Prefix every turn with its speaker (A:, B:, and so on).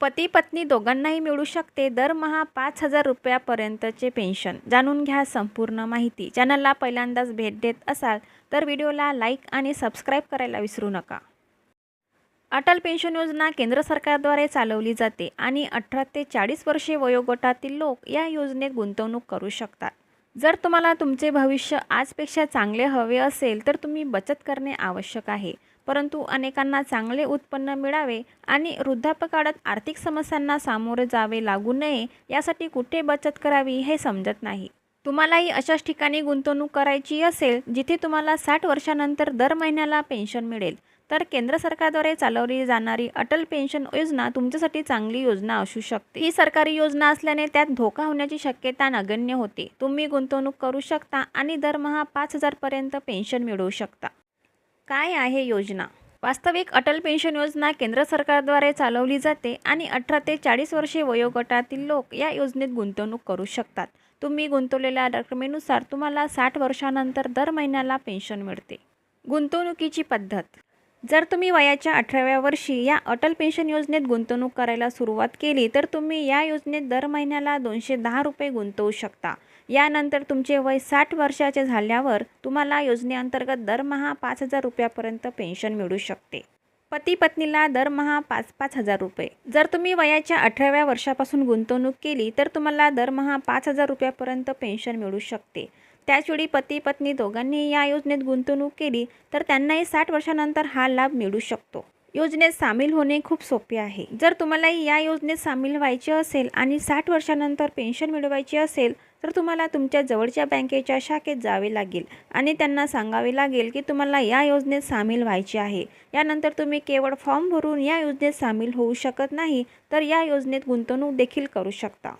A: पती पत्नी दोघांनाही मिळू शकते दरमहा पाच हजार रुपयापर्यंतचे पेन्शन. जाणून घ्या संपूर्ण माहिती. चॅनलला पहिल्यांदाच भेट देत असाल तर व्हिडिओला लाईक आणि सबस्क्राईब करायला विसरू नका. अटल पेन्शन योजना केंद्र सरकारद्वारे चालवली जाते आणि अठरा ते चाळीस वर्षे वयोगटातील लोक या योजनेत गुंतवणूक करू शकतात. जर तुम्हाला तुमचे भविष्य आजपेक्षा चांगले हवे असेल तर तुम्ही बचत करणे आवश्यक आहे. परंतु अनेकांना चांगले उत्पन्न मिळावे आणि वृद्धापकाळात आर्थिक समस्यांना सामोरे जावे लागू नये यासाठी कुठे बचत करावी हे समजत नाही. तुम्हालाही अशाच ठिकाणी गुंतवणूक करायची असेल जिथे तुम्हाला साठ वर्षानंतर दर महिन्याला पेन्शन मिळेल. तर केंद्र सरकारद्वारे चालवली जाणारी अटल पेन्शन योजना तुमच्यासाठी चांगली योजना असू शकते. ही सरकारी योजना असल्याने त्यात धोका होण्याची शक्यता नगण्य होते. तुम्ही गुंतवणूक करू शकता आणि दरमहा पाच हजारपर्यंत पेन्शन मिळवू शकता. काय आहे योजना? वास्तविक अटल पेन्शन योजना केंद्र सरकारद्वारे चालवली जाते आणि अठरा ते चाळीस वर्षे वयोगटातील लोक या योजनेत गुंतवणूक करू शकतात. तुम्ही गुंतवलेल्या रकमेनुसार तुम्हाला साठ वर्षानंतर दर महिन्याला पेन्शन मिळते. गुंतवणुकीची पद्धत. जर तुम्ही वयाच्या अठराव्या वर्षी या अटल पेन्शन योजनेत गुंतवणूक करायला सुरुवात केली तर तुम्ही या योजनेत दर महिन्याला दोनशे दहा रुपये गुंतवू शकता. यानंतर तुमचे वय साठ वर्षाचे झाल्यावर तुम्हाला योजनेअंतर्गत दरमहा पाच हजार रुपयापर्यंत पेन्शन मिळू शकते. पती पत्नीला दरमहा पाच पाच हजार रुपये. जर तुम्ही वयाच्या अठराव्या वर्षापासून गुंतवणूक केली तर तुम्हाला दरमहा पाच हजार रुपयापर्यंत पेन्शन मिळू शकते. त्याचवेळी पती पत्नी दोघांनी या योजनेत गुंतवणूक केली तर त्यांनाही साठ वर्षानंतर हा लाभ मिळू शकतो. योजनेत सामील होणे खूप सोपे आहे. जर तुम्हालाही या योजनेत सामील व्हायचे असेल आणि साठ वर्षानंतर पेन्शन मिळवायची असेल तर तुम्हाला तुमच्या जवळच्या बँकेच्या शाखेत जावे लागेल आणि त्यांना सांगावे लागेल की तुम्हाला या योजनेत सामील व्हायचे आहे. यानंतर तुम्ही केवळ फॉर्म भरून या योजनेत सामील होऊ शकत नाही तर या योजनेत गुंतवणूक देखील करू शकता.